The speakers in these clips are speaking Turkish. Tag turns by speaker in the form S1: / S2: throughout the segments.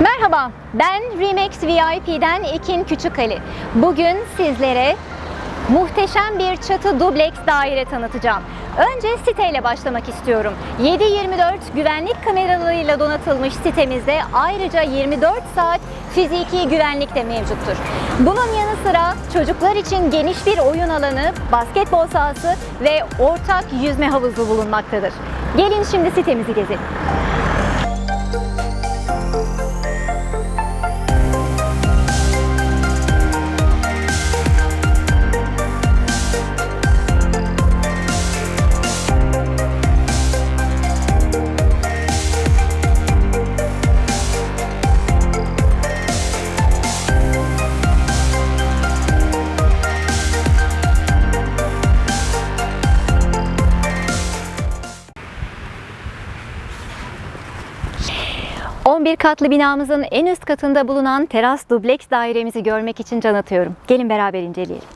S1: Merhaba, ben Remax VIP'den Ekin Küçükali. Bugün sizlere muhteşem bir çatı dubleks daire tanıtacağım. Önce siteyle başlamak istiyorum. 7-24 güvenlik kameralarıyla donatılmış sitemizde ayrıca 24 saat fiziki güvenlik de mevcuttur. Bunun yanı sıra çocuklar için geniş bir oyun alanı, basketbol sahası ve ortak yüzme havuzu bulunmaktadır. Gelin şimdi sitemizi gezelim. 11 katlı binamızın en üst katında bulunan teras dubleks dairemizi görmek için can atıyorum. Gelin beraber inceleyelim.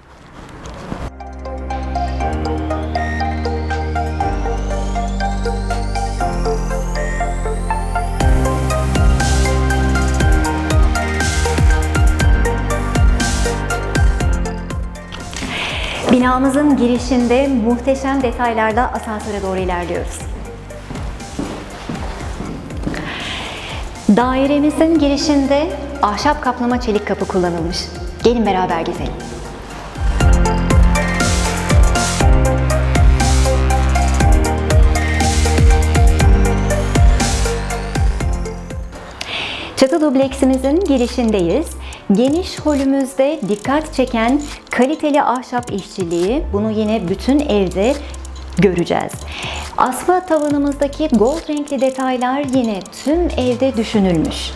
S1: Binamızın girişinde muhteşem detaylarla asansöre doğru ilerliyoruz. Dairemizin girişinde ahşap kaplama çelik kapı kullanılmış. Gelin beraber gezelim. Çatı dubleksimizin girişindeyiz. Geniş holümüzde dikkat çeken kaliteli ahşap işçiliği, bunu yine bütün evde göreceğiz. Asma tavanımızdaki gold renkli detaylar yine tüm evde düşünülmüş.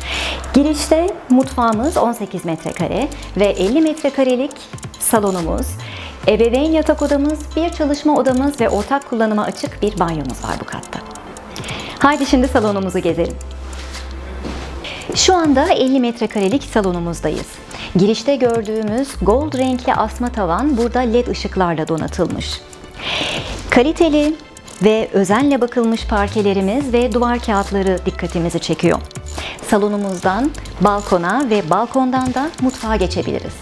S1: Girişte mutfağımız 18 metrekare ve 50 metrekarelik salonumuz, ebeveyn yatak odamız, bir çalışma odamız ve ortak kullanıma açık bir banyomuz var bu katta. Haydi şimdi salonumuzu gezelim. Şu anda 50 metrekarelik salonumuzdayız. Girişte gördüğümüz gold renkli asma tavan burada led ışıklarla donatılmış. Kaliteli ve özenle bakılmış parkelerimiz ve duvar kağıtları dikkatimizi çekiyor. Salonumuzdan balkona ve balkondan da mutfağa geçebiliriz.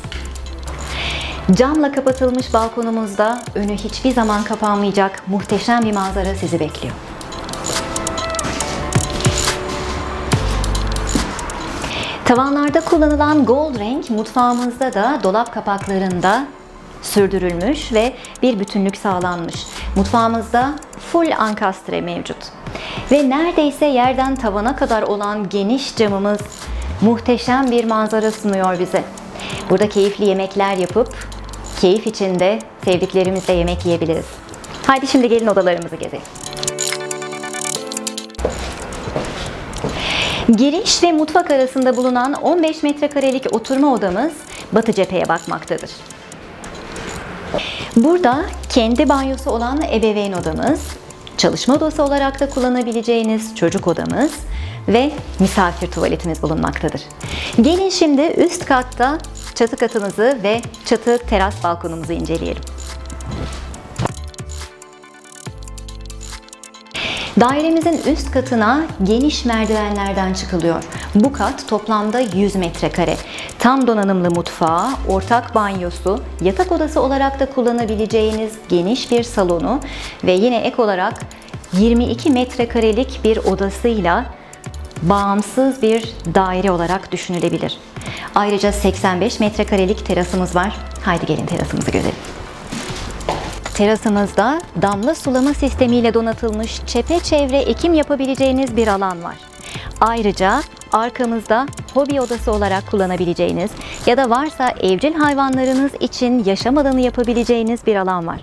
S1: Camla kapatılmış balkonumuzda önü hiçbir zaman kapanmayacak muhteşem bir manzara sizi bekliyor. Tavanlarda kullanılan gold renk mutfağımızda da dolap kapaklarında sürdürülmüş ve bir bütünlük sağlanmış. Mutfağımızda full ankastre mevcut. Ve neredeyse yerden tavana kadar olan geniş camımız muhteşem bir manzara sunuyor bize. Burada keyifli yemekler yapıp keyif içinde sevdiklerimizle yemek yiyebiliriz. Haydi şimdi gelin odalarımızı gezelim. Giriş ve mutfak arasında bulunan 15 metrekarelik oturma odamız batı cepheye bakmaktadır. Burada kendi banyosu olan ebeveyn odamız, çalışma odası olarak da kullanabileceğiniz çocuk odamız ve misafir tuvaletimiz bulunmaktadır. Gelin şimdi üst katta çatı katımızı ve çatı teras balkonumuzu inceleyelim. Dairemizin üst katına geniş merdivenlerden çıkılıyor. Bu kat toplamda 100 metrekare. Tam donanımlı mutfağı, ortak banyosu, yatak odası olarak da kullanabileceğiniz geniş bir salonu ve yine ek olarak 22 metrekarelik bir odasıyla bağımsız bir daire olarak düşünülebilir. Ayrıca 85 metrekarelik terasımız var. Haydi gelin terasımızı görelim. Terasımızda damla sulama sistemiyle donatılmış çepeçevre ekim yapabileceğiniz bir alan var. Ayrıca arkamızda hobi odası olarak kullanabileceğiniz ya da varsa evcil hayvanlarınız için yaşam alanı yapabileceğiniz bir alan var.